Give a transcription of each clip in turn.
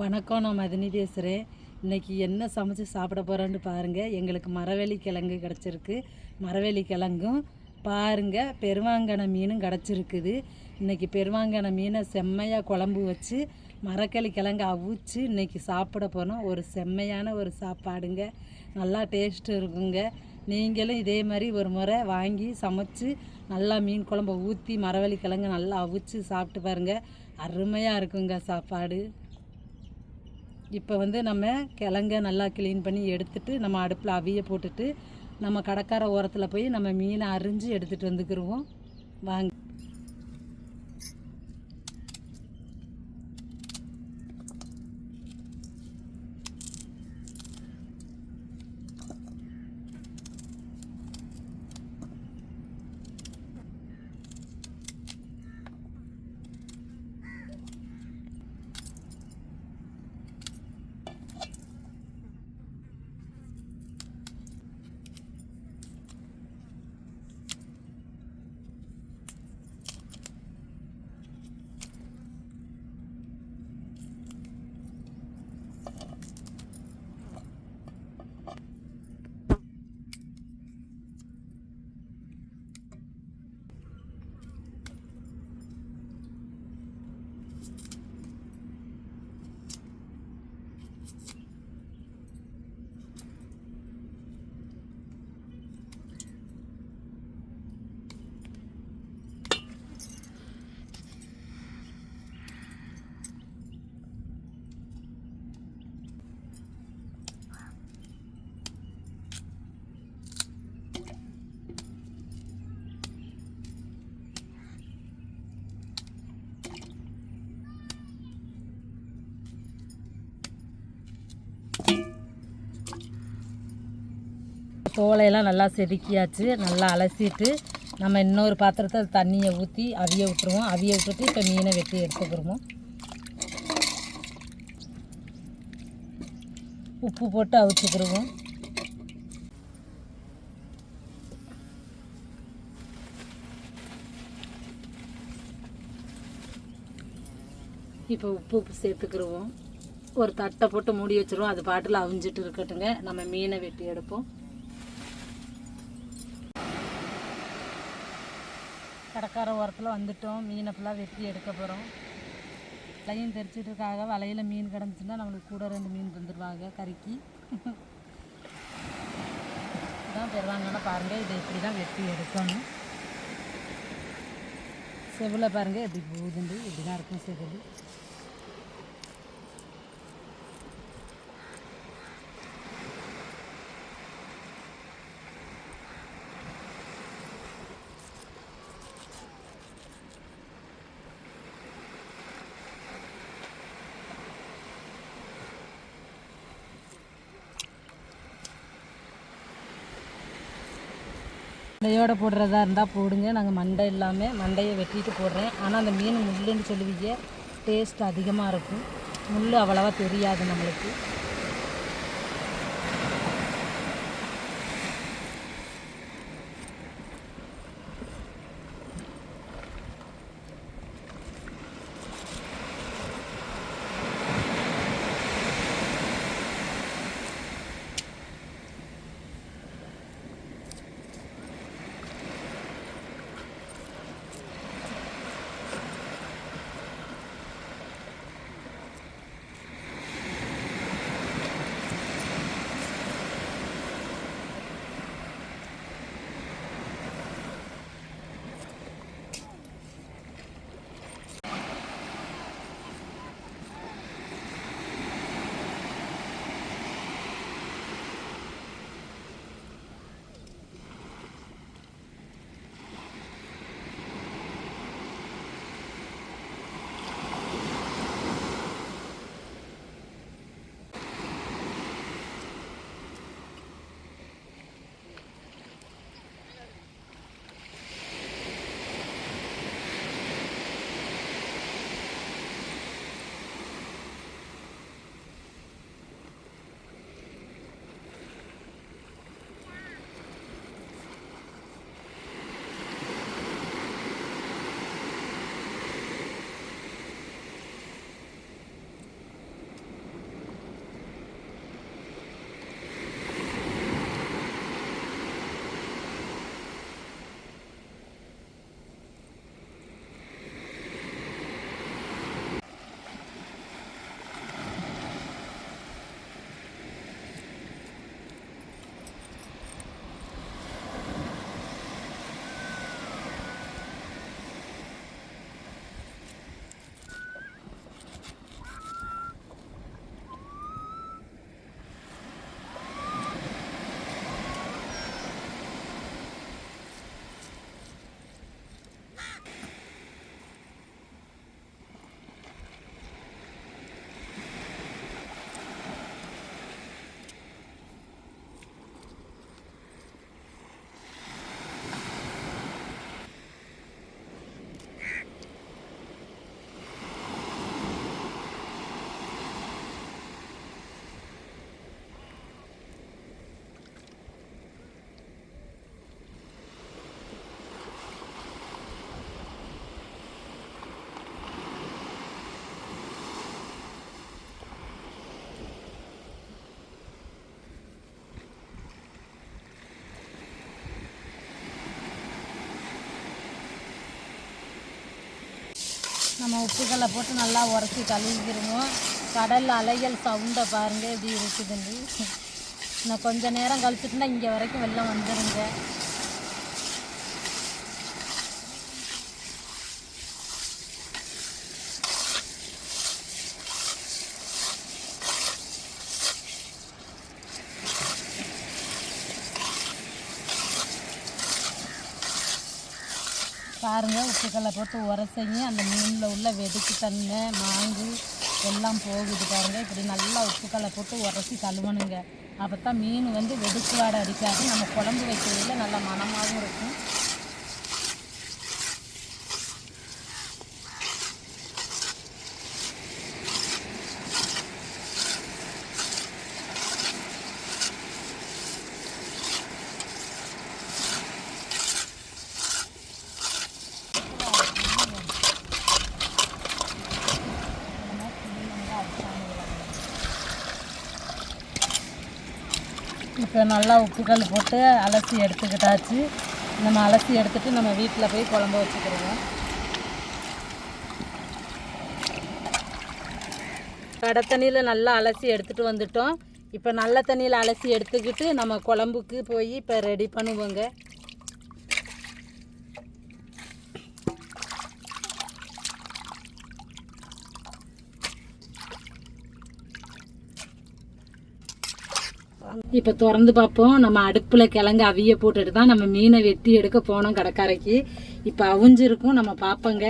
வணக்கம் நான் மதினி பேசுகிறேன் இன்றைக்கி என்ன சமைச்சு சாப்பிட போகிறோன்னு பாருங்கள் எங்களுக்கு மரவள்ளி கிழங்கு கிடச்சிருக்கு. மரவள்ளி கிழங்கும் பாருங்கள் பெருவாங்கன மீனும் கிடச்சிருக்குது. இன்றைக்கி பெருவாங்கன மீனை செம்மையாக குழம்பு வச்சு மரக்களி கிழங்கு அவிச்சு இன்றைக்கி சாப்பிட போனோம் ஒரு செம்மையான ஒரு சாப்பாடுங்க. நல்லா டேஸ்ட் இருக்குங்க. நீங்களும் இதே மாதிரி ஒரு முறை வாங்கி சமைச்சு நல்லா மீன் குழம்ப ஊற்றி மரவள்ளி கிழங்கு நல்லா அவிச்சு சாப்பிட்டு பாருங்கள் அருமையாக இருக்குங்க சாப்பாடு. இப்போ வந்து நம்ம கிழங்க நல்லா க்ளீன் பண்ணி எடுத்துட்டு நம்ம அடுப்பில் அவிய போட்டுட்டு நம்ம கடற்கரை ஓரத்தில் போய் நம்ம மீனை அரிஞ்சு எடுத்துகிட்டு வந்துக்கிருவோம். வாங்க. தோலையெல்லாம் நல்லா செதுக்கியாச்சு நல்லா அலசிட்டு நம்ம இன்னொரு பாத்திரத்தை தண்ணியை ஊற்றி அவிய விட்டுருவோம். அவிய விட்டுட்டு இப்போ மீனை வெட்டி எடுத்துக்கிடுவோம் உப்பு போட்டு அவிச்சுக்கிடுவோம் இப்போ உப்பு சேர்த்துக்கிருவோம். ஒரு தட்டை போட்டு மூடி வச்சுருவோம். அது பாட்டில் அவிஞ்சிட்டு இருக்கட்டுங்க. நம்ம மீனை வெட்டி எடுப்போம். கடற்கரை ஓரத்தில் வந்துட்டோம். மீனை ஃபுல்லாக வெட்டி எடுக்க போகிறோம் வலையும் தெரிச்சிட்டு வலையில் மீன் கிடந்துச்சுன்னா நம்மளுக்கு கூட ரெண்டு மீன் தந்துடுவாங்க கறிக்கு. இதான் பெறுவாங்கன்னா பாருங்கள் இதை இப்படி தான் வெட்டி எடுக்கணும். செவில் பாருங்கள் எப்படி போகுதுண்டு இப்படி தான் இருக்கும் செவில். மண்டையோட போடுறதா இருந்தால் போடுங்க. நாங்கள் மண்டை இல்லாமல் மண்டையை வெட்டிட்டு போடுறேன். ஆனால் அந்த மீன் முள்ளுன்னு சொல்லுவீங்க டேஸ்ட் அதிகமாக இருக்கும். முள் அவ்வளவா தெரியாது நம்மளுக்கு. நம்ம உப்புக்கல்லை போட்டு நல்லா உரச்சி கழுவிக்கிடுவோம் கடல் அலைகள் சவுண்டை பாருங்கள் எப்படி இருக்குதுன்னு. இன்னும் கொஞ்ச நேரம் கழிச்சுட்டுனா இங்கே வரைக்கும் வெள்ளம் வந்துடுங்க பாருங்கள் உப்புக்கல்லை போட்டு உரசைங்க. அந்த மீனில் உள்ள வெடிச்சு தன்மை மாங்கு எல்லாம் போகுது பாருங்கள் இப்படி நல்லா உப்புக்கல்லை போட்டு உரசி கழுவணுங்க அப்போ தான் மீன் வந்து வெடிச்சு வாடை அடிக்காது. நம்ம குழம்பு வைக்கிறதுல நல்லா மனமாகவும் இருக்கும். இப்போ நல்லா உப்புக்கல் போட்டு அலசி எடுத்துக்கிட்டாச்சு. நம்ம அலசி எடுத்துட்டு நம்ம வீட்டில் போய் குழம்பு வச்சுக்கிடுவோம் கடை தண்ணியில் நல்லா அலசி எடுத்துகிட்டு வந்துட்டோம். இப்போ நல்ல தண்ணியில் அலசி எடுத்துக்கிட்டு நம்ம குழம்புக்கு போய் இப்போ ரெடி பண்ணுவோங்க. இப்போ திறந்து பார்ப்போம். நம்ம அடுப்பில் கிழங்கு அவிய போட்டுட்டு தான் நம்ம மீனை வெட்டி எடுக்க போனோம் கடற்கரைக்கு. இப்போ அவிஞ்சிருக்கும் நம்ம பார்ப்போங்க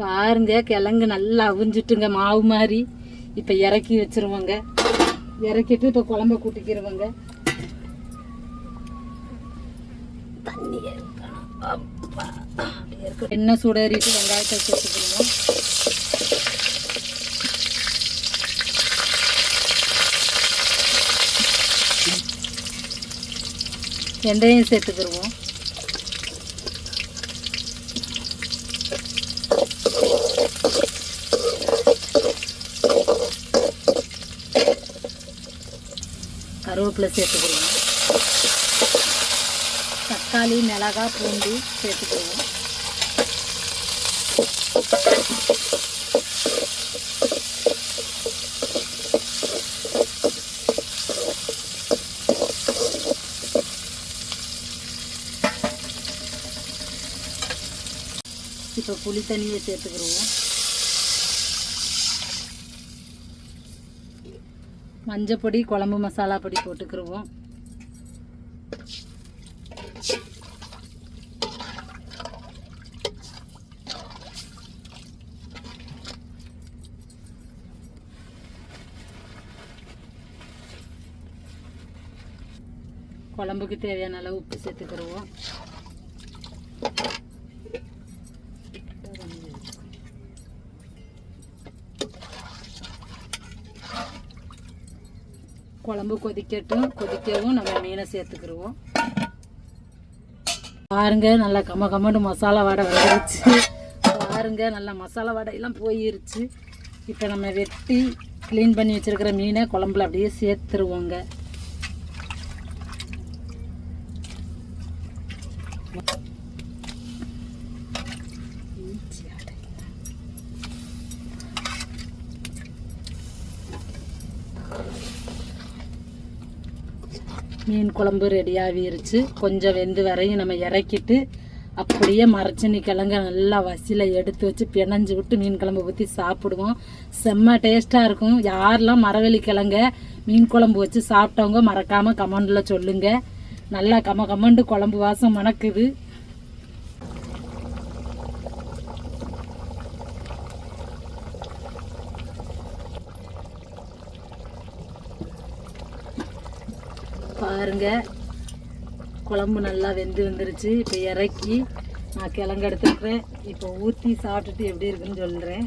பாருங்க கிழங்கு நல்லா அவிஞ்சிட்டுங்க மாவு மாதிரி இப்போ இறக்கி வச்சிருவோங்க. இறக்கிட்டு இப்போ குழம்ப கூட்டிக்கிருவோங்க. தண்ணி எண்ணெய் சுடறிட்டு வெங்காயத்தை சேர்த்துக்கிடுவோம் வெந்தயம் சேர்த்துக்கிடுவோம் கருவேப்பிலை சேர்த்துக்கிடுவோம் தக்காளி மிளகா பூண்டு சேர்த்துக்கிடுவோம் இப்போ புளி தண்ணியை சேர்த்துக்கிடுவோம். மஞ்சப்பொடி குழம்பு மசாலா பொடி போட்டுக்கிடுவோம். குழம்புக்கு தேவையான அளவு உப்பு சேர்த்துக்கிடுவோம். குழம்பு கொதிக்கட்டும். கொதிக்கவும் நம்ம மீனை சேர்த்துக்கிடுவோம் பாருங்க நல்லா கம்ம கம்மண்டு மசாலா வடை வந்துருச்சு. பாருங்க நல்லா மசாலா வடையெல்லாம் போயிருச்சு. இப்போ நம்ம வெட்டி க்ளீன் பண்ணி வச்சுருக்கிற மீனை குழம்புல அப்படியே சேர்த்துருவோங்க. மீன் குழம்பு ரெடி ஆகிருச்சு கொஞ்சம் வெந்து வரையும் நம்ம இறக்கிட்டு அப்படியே மரச்சனி கிழங்க நல்லா வசியில் எடுத்து வச்சு பிணைஞ்சு விட்டு மீன் குழம்பு ஊற்றி சாப்பிடுவோம். செம்ம டேஸ்ட்டாக இருக்கும். யாரெல்லாம் மரவள்ளி கிழங்க மீன் குழம்பு வச்சு சாப்பிட்டவங்க மறக்காமல் கமெண்டில் சொல்லுங்கள் நல்லா கம கமண்டு குழம்பு வாசம் மணக்குது. பாருங்க. குழம்பு நல்லா வெந்து வந்துருச்சு. இப்போ இறக்கி நான் கிழங்கு எடுத்துக்கிறேன் இப்போ ஊற்றி சாப்பிட்டுட்டு எப்படி இருக்குன்னு சொல்கிறேன்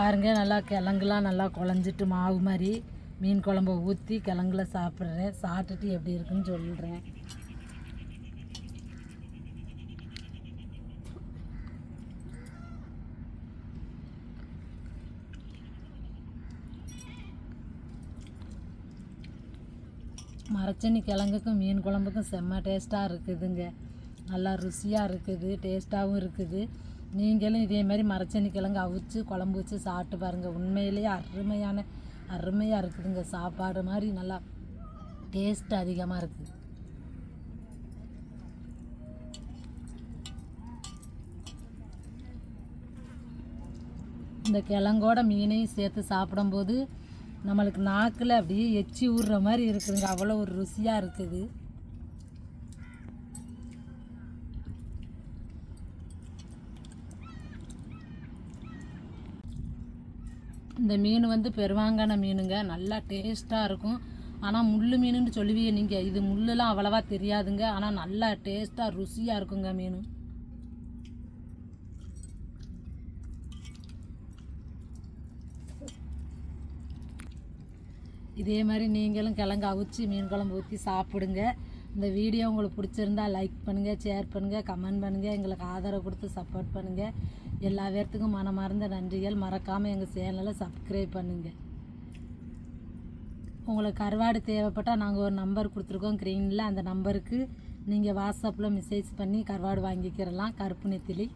பாருங்கள் நல்லா கிழங்குலாம் நல்லா குழஞ்சிட்டு மாவு மாதிரி மீன் குழம்ப ஊற்றி கிழங்குல சாப்பிட்றேன். சாப்பிட்டுட்டு எப்படி இருக்குன்னு சொல்கிறேன் மரச்சனி கிழங்குக்கும் மீன் குழம்புக்கும் செம்ம டேஸ்ட்டாக இருக்குதுங்க. நல்லா ருசியாக இருக்குது டேஸ்ட்டாகவும் இருக்குது. நீங்களும் இதே மாதிரி மரச்சனி கிழங்கு அவிச்சு குழம்பு வச்சு சாப்பிட்டு பாருங்கள் உண்மையிலேயே அருமையான அருமையாக இருக்குதுங்க. சாப்பாடு மாதிரி நல்லா டேஸ்ட் அதிகமாக இருக்குது இந்த கிழங்கோட மீனையும் சேர்த்து சாப்பிடும்போது நம்மளுக்கு நாக்கில் அப்படியே எச்சி ஊறுற மாதிரி இருக்குதுங்க. அவ்வளோ ஒரு ருசியாக இருக்குது. இந்த மீன் வந்து பெருவாங்கான மீனுங்க. நல்லா டேஸ்ட்டாக இருக்கும். ஆனால் முள் மீனுன்னு சொல்லுவீங்க நீங்கள் இது முள்ளுலாம் அவ்வளவா தெரியாதுங்க. ஆனால் நல்லா டேஸ்ட்டாக ருசியாக இருக்குங்க மீன். இதே மாதிரி நீங்களும் கிழங்கு அவிச்சு மீன் குழம்பு ஊற்றி சாப்பிடுங்க. இந்த வீடியோ உங்களுக்கு பிடிச்சிருந்தா லைக் பண்ணுங்கள் ஷேர் பண்ணுங்கள் கமெண்ட் பண்ணுங்கள் எங்களுக்கு ஆதரவு கொடுத்து சப்போர்ட் பண்ணுங்கள் எல்லா பேர்த்துக்கும் மனமார்ந்த நன்றிகள். மறக்காமல் எங்கள் சேனலை சப்ஸ்கிரைப் பண்ணுங்கள் உங்களுக்கு கருவாடு தேவைப்பட்டால் நாங்கள் ஒரு நம்பர் கொடுத்துருக்கோம் க்ரீனில் அந்த நம்பருக்கு நீங்கள் வாட்ஸ்அப்பில் மெசேஜ் பண்ணி கருவாடு வாங்கிக்கிறலாம். கருப்பு நெத்திலி.